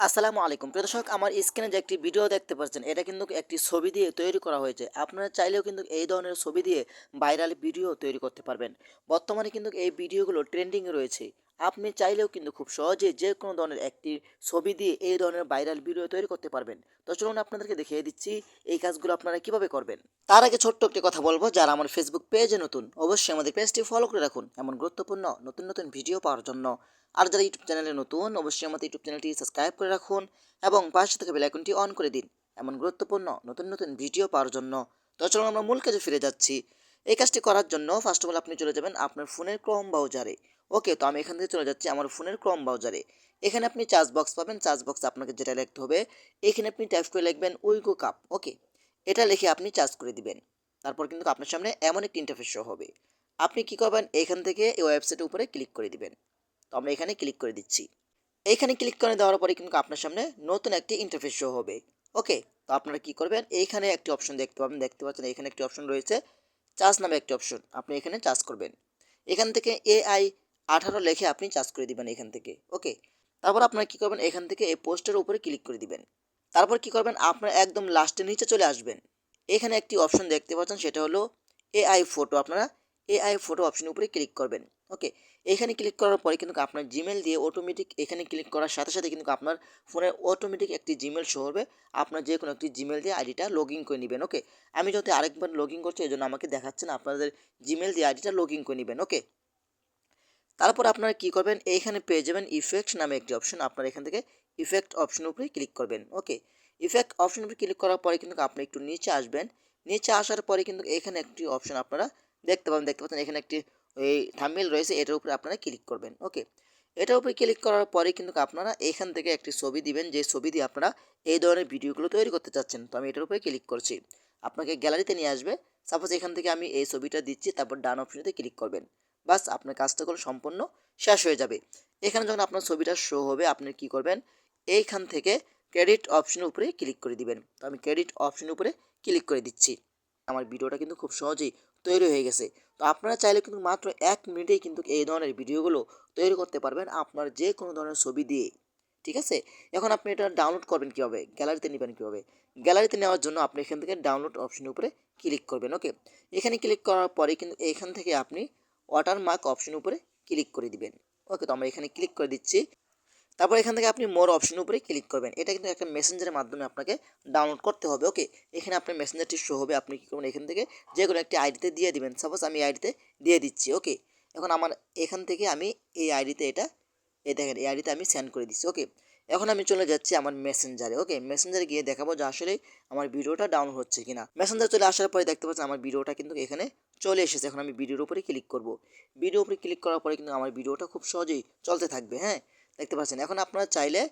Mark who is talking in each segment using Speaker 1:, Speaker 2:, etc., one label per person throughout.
Speaker 1: আসসালামু আলাইকুম। প্রিয় দর্শক, আমার স্ক্রিনে যে একটি ভিডিও দেখতে পাচ্ছেন, এটা কিন্তু একটি ছবি দিয়ে তৈরি করা হয়েছে। আপনারা চাইলেও কিন্তু এই ধরনের ছবি দিয়ে ভাইরাল ভিডিও তৈরি করতে পারবেন। বর্তমানে কিন্তু এই ভিডিওগুলো ট্রেন্ডিংয়ে রয়েছে। আপনি চাইলেও কিন্তু খুব সহজে যে কোনো ধরনের একটি ছবি দিয়ে এই ধরনের ভাইরাল ভিডিও তৈরি করতে পারবেন। তো চলুন আপনাদেরকে দেখিয়ে দিচ্ছি এই কাজগুলো আপনারা কীভাবে করবেন। তার আগে ছোট্ট একটি কথা বলব, যারা আমার ফেসবুক পেজে নতুন, অবশ্যই আমাদের পেজটি ফলো করে রাখুন। এমন গুরুত্বপূর্ণ, নতুন নতুন ভিডিও পাওয়ার জন্য। আর যারা ইউটিউব চ্যানেলে নতুন, অবশ্যই আমাদের ইউটিউব চ্যানেলটি সাবস্ক্রাইব করে রাখুন এবং পাশে থেকে বেলাইকনটি অন করে দিন। এমন গুরুত্বপূর্ণ, নতুন নতুন ভিডিও পাওয়ার জন্য। তো চলুন আমরা মূল কাজে ফিরে যাচ্ছি। এই কাজটি করার জন্য ফার্স্ট অফ অল আপনি চলে যাবেন আপনার ফোনের ক্রম ব্রাউজারে ওকে তো আমি এখান থেকে চলে যাচ্ছি আমার ফোনের ক্রম ব্রাউজারে এখানে আপনি চার্জ বক্স পাবেন চার্জ বক্স আপনাকে যেটা লিখতে হবে, এখানে আপনি টাইপ করে লিখবেন উইগো কাপ ওকে এটা লিখে আপনি চার্জ করে দিবেন। তারপর কিন্তু আপনার সামনে এমন একটি ইন্টারফেস শো হবে। আপনি কি করবেন, এখান থেকে এই ওয়েবসাইটের উপরে ক্লিক করে দিবেন। তো আমরা এখানে ক্লিক করে দিচ্ছি। এইখানে ক্লিক করে দেওয়ার পরে কিন্তু আপনার সামনে নতুন একটি ইন্টারফেস শো হবে। ওকে তো আপনারা কি করবেন? এইখানে একটি অপশন দেখতে পাবেন, দেখতে পাচ্ছেন এখানে একটি অপশন রয়েছে চার্জ নামে একটি অপশন আপনি এখানে চার্জ করবেন। এখান থেকে এআই আঠারো লেখে আপনি চার্জ করে দিবেন এখান থেকে। ওকে তারপর আপনারা কি করবেন? এখান থেকে এই পোস্টের উপরে ক্লিক করে দিবেন। তারপর কি করবেন? আপনার একদম লাস্টের নিচে চলে আসবেন। এখানে একটি অপশন দেখতে পাচ্ছেন, সেটা হলো এআই ফটো আপনারা এআই ফটো অপশনের উপরে ক্লিক করবেন। ওকে এখানে ক্লিক করার পরে কিন্তু আপনার জিমেল দিয়ে অটোমেটিক এখানে ক্লিক করার সাথে সাথে কিন্তু আপনার ফোনে অটোমেটিক একটি জিমেল শো হবে। আপনার যে কোনো একটি জিমেল দিয়ে আইডিটা লগ ইন করে নেবেন ওকে আমি যাতে আরেকবার লগ ইন করছি এই জন্য আমাকে দেখাচ্ছে না, আপনাদের জিমেল দিয়ে আইডিটা লগ করে নেবেন ওকে তারপর আপনারা কি করবেন? এইখানে পেয়ে যাবেন ইফেক্ট নামে একটি অপশন আপনারা এখান থেকে ইফেক্ট অপশনের উপরে ক্লিক করবেন ওকে ইফেক্ট অপশনের উপরে ক্লিক করার পরে কিন্তু আপনি একটু নিচে আসবেন। নিচে আসার পরে কিন্তু এখানে একটি অপশন আপনারা দেখতে পাবেন। দেখতে পাচ্ছেন এখানে একটি এই থাম্বনেল রয়েছে, এটার উপরে আপনারা ক্লিক করবেন ওকে এটার উপরে ক্লিক করার পরে কিন্তু আপনারা এখান থেকে একটি ছবি দিবেন, যে ছবি দিয়ে আপনারা এই ধরনের ভিডিওগুলো তৈরি করতে চাচ্ছেন। তো আমি এটার উপরে ক্লিক করছি। আপনাকে গ্যালারিতে নিয়ে আসবে। সাপোজ এখান থেকে আমি এই ছবিটা দিচ্ছি, তারপর ডান অপশনেতে ক্লিক করবেন। বাস আপনার কাজটা করে সম্পূর্ণ শেষ হয়ে যাবে। এখানে যখন আপনার ছবিটা শো হবে, আপনি কি করবেন? এইখান থেকে ক্রেডিট অপশনের উপরে ক্লিক করে দিবেন। তো আমি ক্রেডিট অপশনের উপরে ক্লিক করে দিচ্ছি। আমার ভিডিওটা কিন্তু খুব সহজেই তৈরি হয়ে গেছে। তো আপনারা চাইলে কিন্তু মাত্র এক মিনিটেই কিন্তু এই ধরনের ভিডিওগুলো তৈরি করতে পারবেন আপনার যে কোনো ধরনের ছবি দিয়ে। ঠিক আছে? এখন আপনি এটা ডাউনলোড করবেন কীভাবে? গ্যালারিতে নেবেন কীভাবে? গ্যালারিতে নেওয়ার জন্য আপনি এখান থেকে ডাউনলোড অপশনের উপরে ক্লিক করবেন ওকে এখানে ক্লিক করার পরে কিন্তু এখান থেকে আপনি ওয়াটারমার্ক অপশনের উপরে ক্লিক করে দিবেন। ওকে তো আমরা এখানে ক্লিক করে দিচ্ছি। তারপর এখান থেকে আপনি মোর অপশনের উপরে ক্লিক করবেন। এটা কিন্তু একটা মেসেঞ্জারের মাধ্যমে আপনাকে ডাউনলোড করতে হবে ওকে এখানে আপনার মেসেঞ্জারটি শো হবে, আপনি কী করবেন? এখান থেকে যে কোনো একটি আইডিতে দিয়ে দিবেন। সাপোজ আমি আইডিতে দিয়ে দিচ্ছি ওকে এখন আমার এখান থেকে আমি এই আইডিতে এটা, এই দেখেন, এই আইডিতে আমি সেন্ড করে দিচ্ছি ওকে এখন আমি চলে যাচ্ছি আমার মেসেঞ্জারে ওকে মেসেঞ্জারে গিয়ে দেখাবো যে আসলে আমার ভিডিওটা ডাউনলোড হচ্ছে কিনা। মেসেঞ্জার চলে আসার পরে দেখতে পাচ্ছেন আমার ভিডিওটা কিন্তু এখানে চলে এসেছে। এখন আমি ভিডিওর উপরে ক্লিক করব। ভিডিওর উপরে ক্লিক করার পরে কিন্তু আমার ভিডিওটা খুব সহজেই চলতে থাকবে হ্যাঁ? দেখতে পাচ্ছেন। এখন আপনারা চাইলে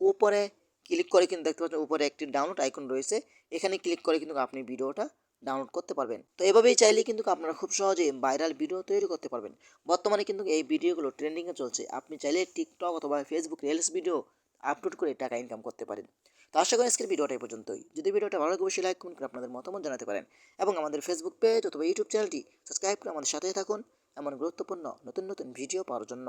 Speaker 1: উপরে ক্লিক করে কিন্তু দেখতে পাচ্ছেন উপরে একটি ডাউনলোড আইকন রয়েছে। এখানে ক্লিক করে কিন্তু আপনি ভিডিওটা ডাউনলোড করতে পারবেন। তো এভাবেই চাইলে কিন্তু আপনারা খুব সহজেই ভাইরাল ভিডিও তৈরি করতে পারবেন। বর্তমানে কিন্তু এই ভিডিওগুলো ট্রেন্ডিংয়ে চলছে। আপনি চাইলে টিকটক অথবা ফেসবুক রিলস ভিডিও আপলোড করে টাকা ইনকাম করতে পারেন। তো আশা করি আজকের ভিডিওটা এই পর্যন্তই। যদি ভিডিওটা ভালো লাগে, অবশ্যই লাইক কমেন্ট করে আপনাদের মতামত জানাতে পারেন। এবং আমাদের ফেসবুক পেজ অথবা ইউটিউব চ্যানেলটি সাবস্ক্রাইব করে আমাদের সাথে থাকুন। এমন গুরুত্বপূর্ণ নতুন নতুন ভিডিও পাওয়ার জন্য।